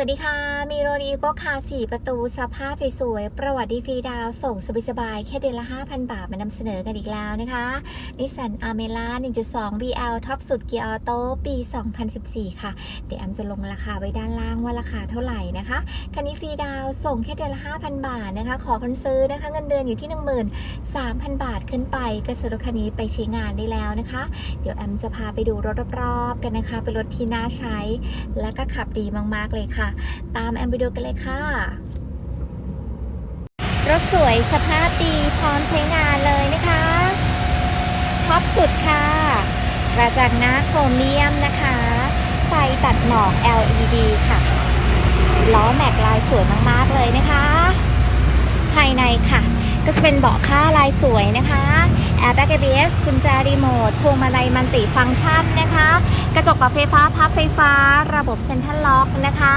สวัสดีค่ะ มีโรดีโก็คาสี่ประตูสภาพสวยๆประวัติดีฟรีดาวส่งสบายๆแค่เดือนละ 5,000 บาทมานำเสนอกันอีกแล้วนะคะนิสสันอาเมล่า1.2 BL ท็อปสุดเกียร์ออโต้ปี 2014 ค่ะ เดี๋ยวแอมจะลงราคาไว้ด้านล่างว่าราคาเท่าไหร่นะคะ คันนี้ฟรีดาวส่งแค่เดือนละ 5,000 บาทนะคะ ขอคนซื้อนะคะเงินเดือนอยู่ที่ 13,000 บาทขึ้นไปก็ซื้อรถคันนี้ไปใช้งานได้แล้วนะคะ เดี๋ยวแอมจะพาไปดูรถรอบๆกันนะคะเป็นรถที่น่าใช้ และก็ขับดีมากๆเลยค่ะตามแอมไปดูกันเลยค่ะ รถสวยสภาพดีพร้อมใช้งานเลยนะคะท็อปสุดค่ะกระจังหน้าโครเมียมนะคะ ไฟตัดหมอก LED ค่ะล้อแม็กลายสวยมากๆเลยนะคะ ภายในค่ะ ก็จะเป็นเบาะผ้าลายสวยนะคะ Airbag ABS กุญแจรีโมทพวงมาลัยมันติฟังก์ชันนะคะ กระจกปรับไฟฟ้าพับไฟฟ้า ระบบเซ็นทรัลล็อกนะคะ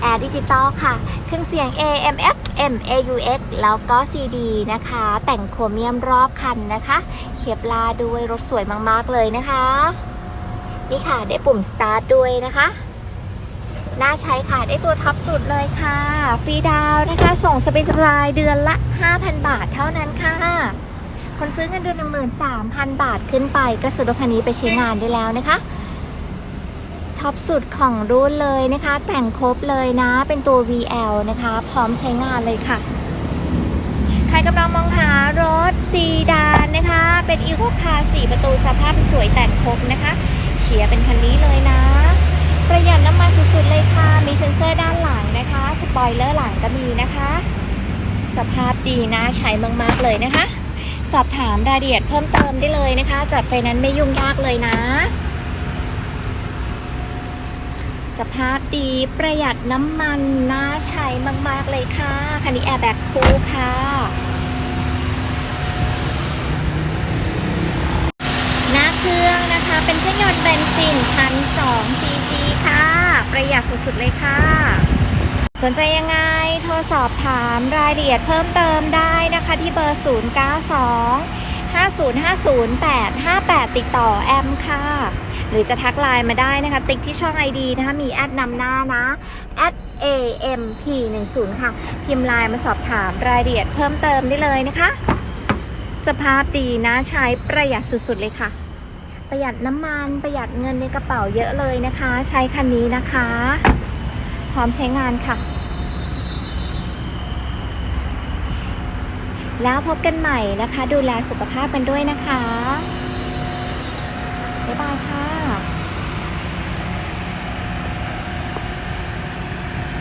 แอร์ดิจิตอลค่ะ เครื่องเสียง AM FM AUX แล้วก็ CD นะคะ แต่งโครเมียมรอบคันนะคะเคปลาด้วยรถสวยมาก ๆ เลยนะคะ นี่ค่ะได้ปุ่ม start ด้วยนะคะ น่าใช้ค่ะได้ตัวท็อปสุดเลยค่ะ ฟรีดาวนะคะ ส่งสเปซรายเดือนละ 5,000 บาทเท่านั้นค่ะ คนซื้อเงินเดือน13,000บาทขึ้นไปก็ซื้อรถคันนี้ไปใช้งานได้แล้วนะคะ ท็อปสุดของรุ่นเลยนะคะ แต่งครบเลยนะ เป็นตัว VL นะคะ พร้อมใช้งานเลยค่ะ ใครกำลังมองหารถซีดานนะคะ เป็นอีโคคาร์สี่ประตูสภาพสวยแต่งครบนะคะเชียเป็นคันนี้เลยนะ ประหยัดน้ำมันสุดๆเลยค่ะ มีเซ็นเซอร์ด้านหลังนะคะ สปอยเลอร์หลังก็มีนะคะ สภาพดีนะ ใช้มากๆเลยนะคะ สอบถามรายละเอียดเพิ่มเติมได้เลยนะคะ จัดไฟนั้นไม่ยุ่งยากเลยนะ สภาพดีประหยัดน้ำมันน่าใช้มาก ๆ เลยค่ะ คันนี้แอร์แบ็กคูค่ะหน้าเครื่องนะคะเป็นเครื่องยนต์เบนซินพันสองซีซีค่ะ ประหยัดสุด ๆ เลยค่ะ สนใจยังไงโทรสอบถามรายละเอียดเพิ่มเติมได้นะคะที่เบอร์ 092 5050 858 ติดต่อแอมค่ะ หรือจะทักไลน์มาได้นะคะ ติ๊กที่ช่อง ID นะคะ มีแอดนำหน้านะแอด AMP10 ค่ะ พิมพ์ไลน์มาสอบถามรายละเอียดเพิ่มเติมได้เลยนะคะ สภาพดีนะใช้ประหยัดสุดๆเลยค่ะ ประหยัดน้ำมันประหยัดเงินในกระเป๋าเยอะเลยนะคะ ใช้คันนี้นะคะ พร้อมใช้งานค่ะ แล้วพบกันใหม่นะคะ ดูแลสุขภาพกันด้วยนะคะ บ๊ายบายค่ะ